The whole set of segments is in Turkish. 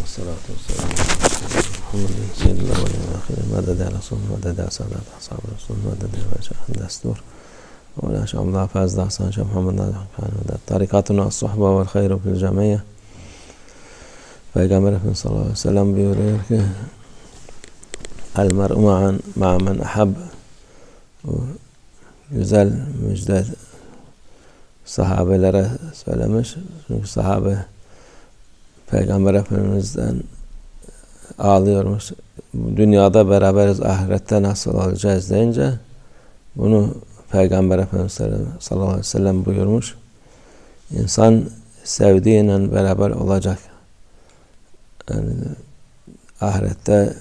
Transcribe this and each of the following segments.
والصلاة والسلام على سيد الأولين والآخرين سادات أصحاب الرسول شيخ الدستور ولا شاء الله فاز أحسن محمد كان طريقتنا الصحبة والخير في الجميع فيجمل صلى الله عليه وسلم بيقول المرء مع من أحب يزال مجدد صحابة الصحابة لا صحابة الصحابة Peygamber Efendimiz'den ağlıyormuş. Dünyada beraberiz, ahirette nasıl olacağız deyince bunu Peygamber Efendimiz sallallahu aleyhi ve sellem buyurmuş. İnsan sevdiğiyle beraber olacak. Yani ahirette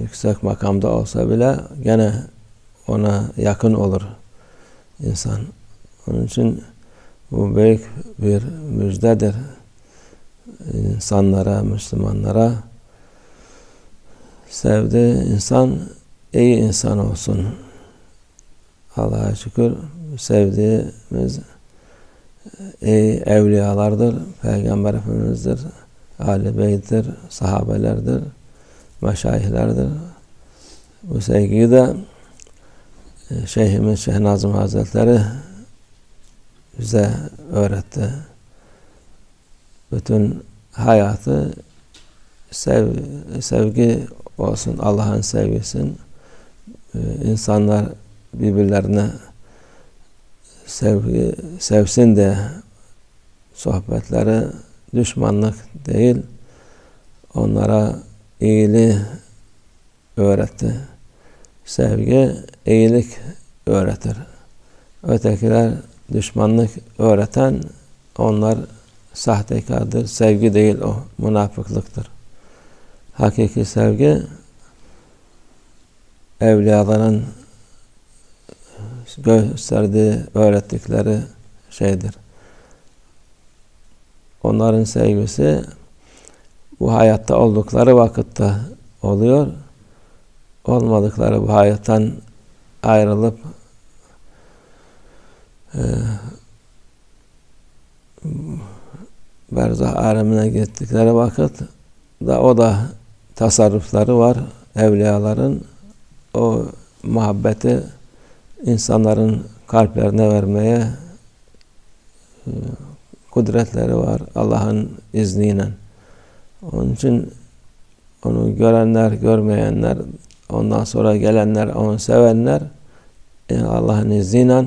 yüksek makamda olsa bile gene ona yakın olur insan. Onun için bu büyük bir müjdedir insanlara, Müslümanlara. Sevdi insan iyi insan olsun. Allah'a şükür sevdiğimiz iyi evliyalardır, Peygamber Efendimiz'dir, Ali Bey'dir, sahabelerdir, meşayihlerdir. Bu sevgiyi de Şeyhimiz Şeyh Nazım Hazretleri bize öğretti. Bütün hayatı sev, sevgi olsun, Allah'ın sevgisin. İnsanlar birbirlerine sevgi, sevsin de sohbetleri düşmanlık değil, onlara iyiliği öğretti. Sevgi, iyilik öğretir. Ötekiler düşmanlık öğreten onlar sahtekardır. Sevgi değil o, münafıklıktır. Hakiki sevgi evliyaların gösterdiği, öğrettikleri şeydir. Onların sevgisi bu hayatta oldukları vakitte oluyor. Olmadıkları bu hayattan ayrılıp e, berzah alemine gittikleri vakit da o da tasarrufları var evliyaların o muhabbeti insanların kalplerine vermeye e, kudretleri var Allah'ın izniyle. Onun için onu görenler, görmeyenler, ondan sonra gelenler, onu sevenler e, Allah'ın izniyle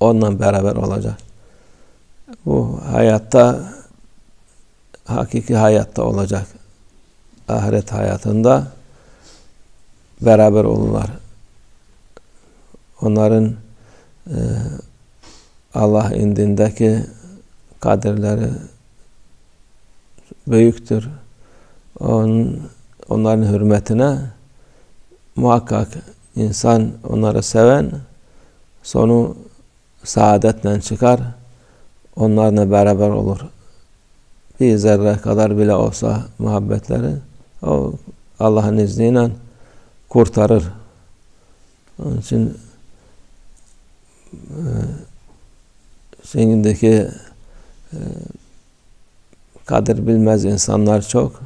onunla beraber olacak. Bu hayatta hakiki hayatta olacak. Ahiret hayatında beraber olurlar. Onların e, Allah indindeki kaderleri büyüktür. Onun, onların hürmetine muhakkak insan onları seven sonu saadetle çıkar. Onlarla beraber olur. Bir zerre kadar bile olsa muhabbetleri o Allah'ın izniyle kurtarır. Onun için e, şimdiki e, kadir bilmez insanlar çok.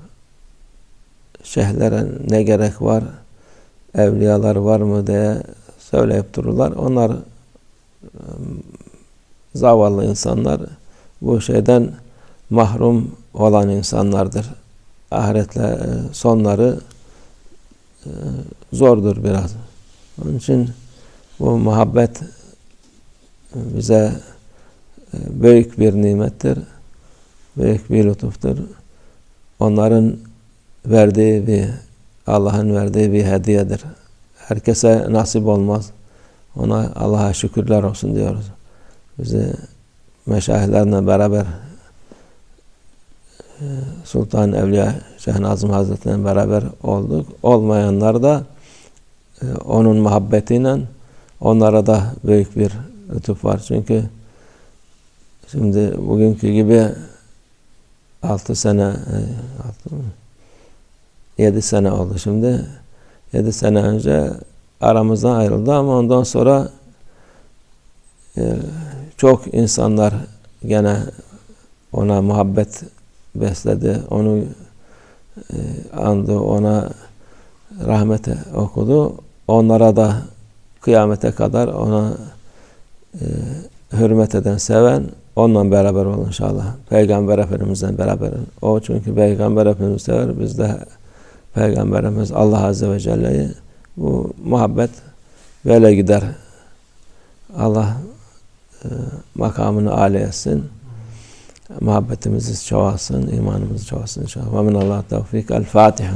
Şeyhlere ne gerek var, evliyalar var mı diye söyleyip dururlar. Onlar e, zavallı insanlar bu şeyden mahrum olan insanlardır. Ahiretle e, sonları e, zordur biraz. Onun için bu muhabbet bize büyük bir nimettir. Büyük bir lütuftur. Onların verdiği bir Allah'ın verdiği bir hediyedir. Herkese nasip olmaz. Ona Allah'a şükürler olsun diyoruz. Bizi meşayihlerle beraber Sultan Evliya Şeyh Nazım Hazretleri'yle beraber olduk. Olmayanlar da onun muhabbetiyle onlara da büyük bir lütuf var. Çünkü şimdi bugünkü gibi altı sene e, altı mı? yedi sene oldu şimdi. Yedi sene önce aramızdan ayrıldı ama ondan sonra e, çok insanlar gene ona muhabbet besledi, onu e, andı, ona rahmete okudu. Onlara da kıyamete kadar ona e, hürmet eden, seven onunla beraber olun inşallah. Peygamber Efendimizle beraber. O çünkü Peygamber Efendimiz sever. Biz de Peygamberimiz Allah Azze ve Celle'yi bu muhabbet böyle gider. Allah makamını âli etsin. Muhabbetimizi çoğalsın, imanımız çoğalsın inşallah. Ve minallah tevfik. El Fatiha.